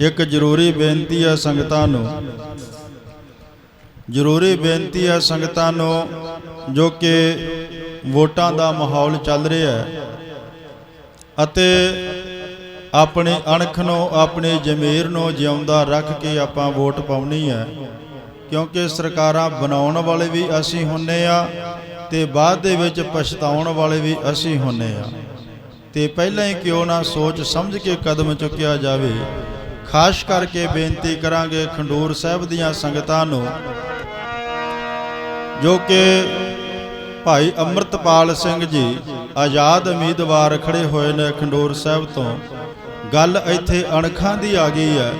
ਇੱਕ ਜ਼ਰੂਰੀ ਬੇਨਤੀ ਹੈ ਸੰਗਤਾਂ ਨੂੰ। ਜ਼ਰੂਰੀ ਬੇਨਤੀ ਹੈ ਸੰਗਤਾਂ ਨੂੰ ਜੋ ਕਿ ਵੋਟਾਂ ਦਾ ਮਾਹੌਲ ਚੱਲ ਰਿਹਾ ਹੈ ਅਤੇ ਆਪਣੀ ਅਣਖ ਨੂੰ, ਆਪਣੀ ਜ਼ਮੀਰ ਨੂੰ ਜਿਉਂਦਾ ਰੱਖ ਕੇ ਆਪਾਂ ਵੋਟ ਪਾਉਣੀ ਹੈ। ਕਿਉਂਕਿ ਸਰਕਾਰਾਂ ਬਣਾਉਣ ਵਾਲੇ ਵੀ ਅਸੀਂ ਹੁੰਨੇ ਆ ਤੇ ਬਾਅਦ ਦੇ ਵਿੱਚ ਪਛਤਾਉਣ ਵਾਲੇ ਵੀ ਅਸੀਂ ਹੁੰਨੇ ਆ। ਤੇ ਪਹਿਲਾਂ ਹੀ ਕਿਉਂ ਨਾ ਸੋਚ ਸਮਝ ਕੇ ਕਦਮ ਚੁੱਕਿਆ ਜਾਵੇ। ਖਾਸ ਕਰਕੇ ਬੇਨਤੀ ਕਰਾਂਗੇ ਖੰਡੂਰ ਸਾਹਿਬ ਦੀਆਂ ਸੰਗਤਾਂ ਨੂੰ, ਜੋ ਕਿ ਭਾਈ ਅੰਮ੍ਰਿਤਪਾਲ ਸਿੰਘ ਜੀ ਆਜ਼ਾਦ ਉਮੀਦਵਾਰ ਖੜੇ ਹੋਏ ਨੇ ਖੰਡੂਰ ਸਾਹਿਬ ਤੋਂ। ਗੱਲ ਇੱਥੇ ਅਣਖਾਂ ਦੀ ਆ ਗਈ ਹੈ।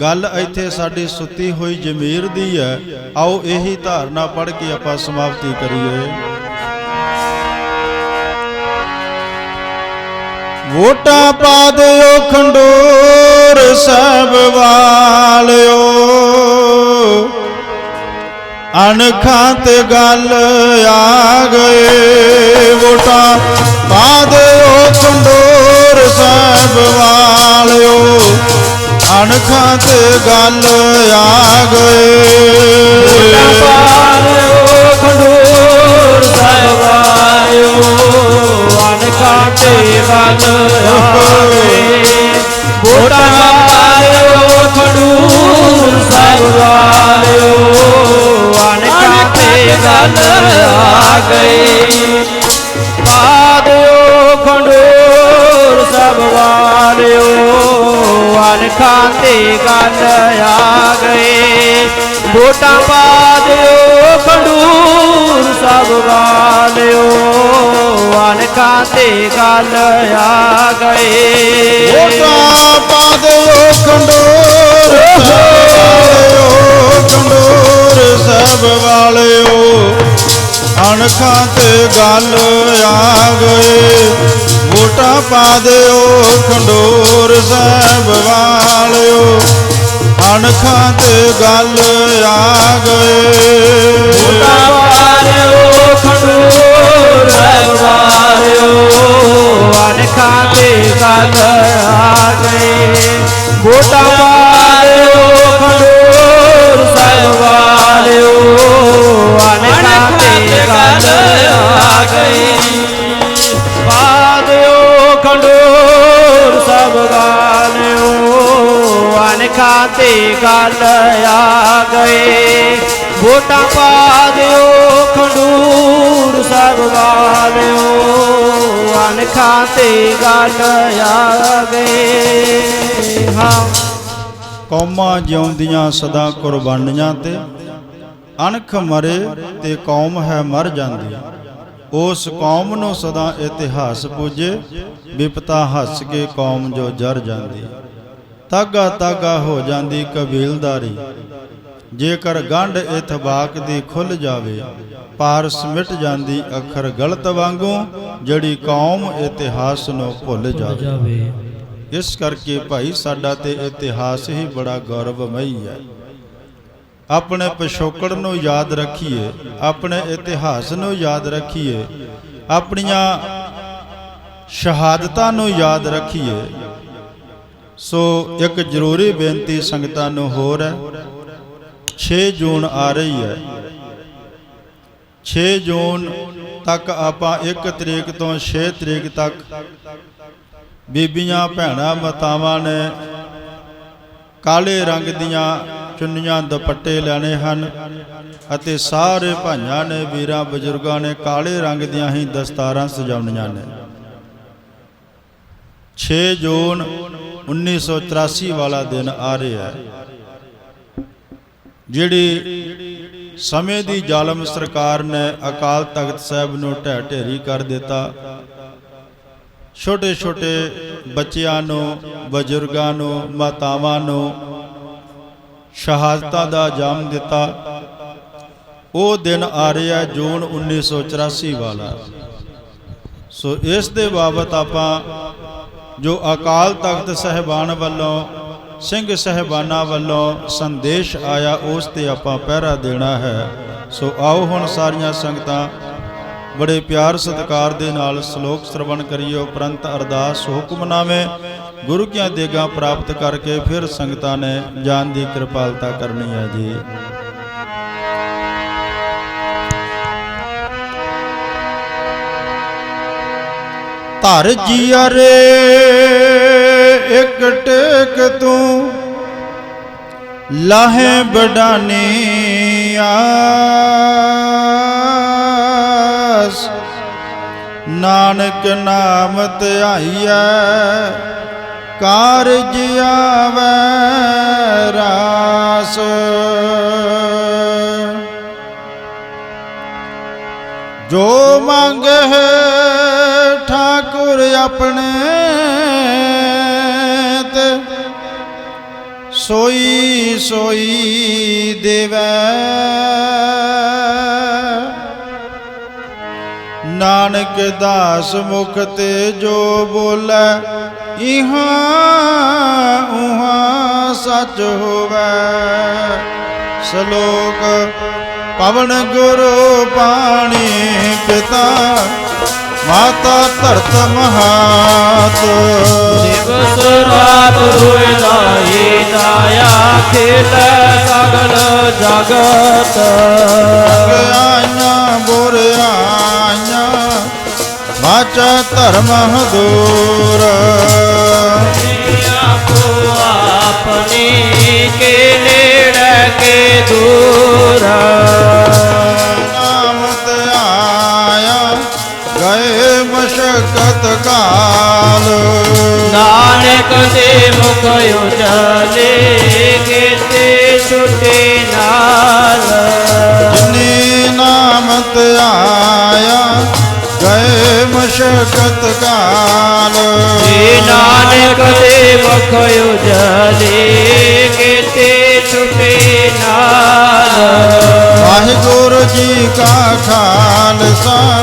ਗੱਲ ਇੱਥੇ ਸਾਡੀ ਸੁੱਤੀ ਹੋਈ ਜ਼ਮੀਰ ਦੀ ਹੈ। ਆਓ ਇਹੀ ਧਾਰਨਾ ਪੜ੍ਹ ਕੇ ਆਪਾਂ ਸਮਾਪਤੀ ਕਰੀਏ। ਵੋਟਾਂ ਪਾ ਦਿਓ ਖੰਡੂਰ ਸਾਹਿਬ ਵਾਲਿਓ। ਅਣਖਾਂ ਤੇ ਗੱਲ ਆ ਗਏ, ਵੋਟਾਂ ਪਾ ਦਿਓ ਖੰਡੂਰ ਸਾਹਿਬ ਵਾਲਿਓ। ਅਣਖਾਂ ਤੇ ਗੱਲ ਆ ਗਏ। ਪਾਰਿਓ ਖੰਡੂਰ ਸਾਹਿਬ ਆਇਓ ਅਨਕਾਂ ਤੇ ਗੱਲ ਤੇ ਗੱਲ ਆ ਗਈ। ਪਾਦਿਓ ਖੰਡੂਰ ਸਭ ਵਾਲਿਓ, ਅਨਖਾਂ ਤੇ ਗੱਲ ਆ ਗਏ ਵੋਟਾਂ ਪਾ ਦਿਓ ਖੰਡੂਰ ਸਭ ਵਾਲਿਓ, ਅਨਖਾਂ ਤੇ ਗੱਲ ਆ ਗਏ ਵੋਟਾਂ ਪਾ ਦਿਓ ਖੰਡੂਰ ਸਾਹਿਬ ਖੰਡੂਰ ਸਾਹਿਬ ਵਾਲਿਓ, ਅਣਖਾਂ ਤੇ ਗੱਲ ਆ ਗਏ ਵੋਟਾਂ ਪਾ ਦਿਓ, ਖੰਡੂਰ ਸਾਹਿਬ ਵਾਲਿਓ, ਅਣਖਾਂ ਤੇ ਗੱਲ ਆ ਗਏ ਅਨਖਾਂ ਤੇ ਗੱਲ ਆ ਗਏ। ਵੋਟਾਂ ਪਾ ਦਿਓ, ਖੰਡੂਰ ਸਭ ਵਾਲਿਓ। ਅਨਖਾਂ ਤੇ ਗੱਲ ਆ ਗਏ। ਹਾਂ। ਕੌਮਾਂ ਜਿਉਂਦੀਆਂ ਸਦਾ ਕੁਰਬਾਨੀਆਂ ਤੇ। ਅਣਖ ਮਰੇ ਤੇ ਕੌਮ ਹੈ ਮਰ ਜਾਂਦੀ। ਉਸ ਕੌਮ ਨੂੰ ਸਦਾ ਇਤਿਹਾਸ ਪੂਜੇ, ਵਿਪਤਾ ਹੱਸ ਕੇ ਕੌਮ ਜੋ ਜਰ ਜਾਂਦੀ। ਤਾਗਾ ਤਾਗਾ ਹੋ ਜਾਂਦੀ ਕਬੀਲਦਾਰੀ। ਜੇਕਰ ਗੰਢ ਇਥ ਬਾਕ ਦੀ ਖੁੱਲ ਜਾਵੇ, ਪਾਰਸ ਮਿਟ ਜਾਂਦੀ ਅੱਖਰ ਗਲਤ ਵਾਂਗੂ, ਜਿਹੜੀ ਕੌਮ ਇਤਿਹਾਸ ਨੂੰ ਭੁੱਲ ਜਾਵੇ। ਜਾਵੇ ਇਸ ਕਰਕੇ ਭਾਈ ਸਾਡਾ ਤੇ ਇਤਿਹਾਸ ਹੀ ਬੜਾ ਗੌਰਵਮਈ ਹੈ। ਆਪਣੇ ਪਿਛੋਕੜ ਨੂੰ ਯਾਦ ਰੱਖੀਏ, ਆਪਣੇ ਇਤਿਹਾਸ ਨੂੰ ਯਾਦ ਰੱਖੀਏ, ਆਪਣੀਆਂ ਸ਼ਹਾਦਤਾਂ ਨੂੰ ਯਾਦ ਰੱਖੀਏ ਸੋ ਇੱਕ ਜ਼ਰੂਰੀ ਬੇਨਤੀ ਸੰਗਤਾਂ ਨੂੰ ਹੋਰ ਹੈ। 6 ਜੂਨ ਆ ਰਹੀ ਹੈ। 6 ਜੂਨ ਤੱਕ ਆਪਾਂ 1 ਤਰੀਕ ਤੋਂ 6 ਤਰੀਕ ਤੱਕ ਬੀਬੀਆਂ, ਭੈਣਾਂ, ਮਾਤਾਵਾਂ ਨੇ ਕਾਲੇ ਰੰਗ ਦੀਆਂ ਚੁੰਨੀਆਂ, ਦੁਪੱਟੇ ਲੈਣੇ ਹਨ ਅਤੇ ਸਾਰੇ ਭਾਈਆਂ ਨੇ, ਵੀਰਾਂ, ਬਜ਼ੁਰਗਾਂ ਨੇ ਕਾਲੇ ਰੰਗ ਦੀਆਂ ਹੀ ਦਸਤਾਰਾਂ ਸਜਾਉਣੀਆਂ ਨੇ। 6 ਜੂਨ 1984 ਵਾਲਾ ਦਿਨ ਆ ਰਿਹਾ ਹੈ। ਜਿਹੜੀ ਸਮੇਂ ਦੀ ਜ਼ਾਲਮ ਸਰਕਾਰ ਨੇ ਅਕਾਲ ਤਖਤ ਸਾਹਿਬ ਨੂੰ ਢਹਿ ਢੇਰੀ ਕਰ ਦਿੱਤਾ ਛੋਟੇ ਛੋਟੇ ਬੱਚਿਆਂ ਨੂੰ, ਬਜ਼ੁਰਗਾਂ ਨੂੰ, ਮਾਤਾਵਾਂ ਨੂੰ ਸ਼ਹਾਦਤਾਂ ਦਾ ਜਾਮ ਦਿੱਤਾ। ਉਹ ਦਿਨ ਆ ਰਿਹਾ ਜੂਨ 1984 ਵਾਲਾ। ਸੋ ਇਸ ਦੇ ਬਾਬਤ ਆਪਾਂ ਜੋ ਅਕਾਲ ਤਖਤ ਸਹਿਬਾਨ ਵੱਲੋਂ, ਸਿੰਘ ਸਹਿਬਾਨਾਂ ਵੱਲੋਂ ਸੰਦੇਸ਼ ਆਇਆ, ਉਸ ਤੇ ਆਪਾਂ ਪਹਿਰਾ ਦੇਣਾ ਹੈ। ਸੋ ਆਓ ਹੁਣ ਸਾਰੀਆਂ ਸੰਗਤਾਂ ਬੜੇ ਪਿਆਰ ਸਤਿਕਾਰ ਦੇ ਨਾਲ ਸ਼ਲੋਕ ਸ਼ਰਵਣ ਕਰੀਓ ਉਪਰੰਤ ਅਰਦਾਸ ਹੁਕਮਨਾਮੇ ਗੁਰੂ ਕੀਆਂ ਦੇਗਾ ਪ੍ਰਾਪਤ ਕਰਕੇ ਫਿਰ ਸੰਗਤਾਂ ਨੇ ਜਾਨ ਦੀ ਕਿਰਪਾਲਤਾ ਕਰਨੀ ਹੈ ਜੀ। ਧਰ ਜੀਆ ਰੇ, ਇੱਕ ਟੇਕ ਤੂੰ ਲਾਹੇ ਬਡਾਨੀ ਆਸ ਨਾਨਕ ਨਾਮ ਧਿਆਈਐ ਕਾਰਜ ਆਵੈ ਰਾਸ। ਜੋ ਮੰਗਹਿ ਠਾਕੁਰ ਆਪਣੇ ਤੇ ਸੋਈ ਸੋਈ ਦੇਵੈ। ਨਾਨਕ ਦਾਸ ਮੁਖ ਤੇ ਜੋ ਬੋਲੇ, ਇਹਾਂ ਉਹਾਂ ਸੱਚ ਹੋਵੇ। ਸ਼ਲੋਕ, ਪਵਨ ਗੁਰੂ ਪਾਣੀ ਪਿਤਾ ਮਾਤਾ ਧਰਤ ਮਹਾਤ। ਦਿਵਸ ਰਾਤ ਹੋਏ ਦਾਈ ਦਾਇਆ ਖੇਲ ਸਗਲ ਜਗਤ। ਆਈਆਂ ਬੁਰਿਆਈਆਂ ਵਾਚਾ ਧਰਮ ਹਦੂਰ ਆਪੋ ਆਪਣੀ ਕੇ ਨੇੜੇ ਕੇ ਦੂਰ। ਦੇ ਮੁਖ ਉਜਲੇ ਕੀਤੇ ਛੁਟੇ ਨਾਲ। ਜਿਨੇ ਨਾਮ ਤੇ ਆਇਆ ਗਏ ਮਸ਼ਕਤ ਕਾਲ। ਨਾਨਕ ਦੇ ਮੁਖ ਉਜਲੇ ਕੀਤੇ ਛੁਟੇ ਨਾਲ। ਵਾਹਿਗੁਰੂ ਜੀ ਕਾ ਖਾਲਸਾ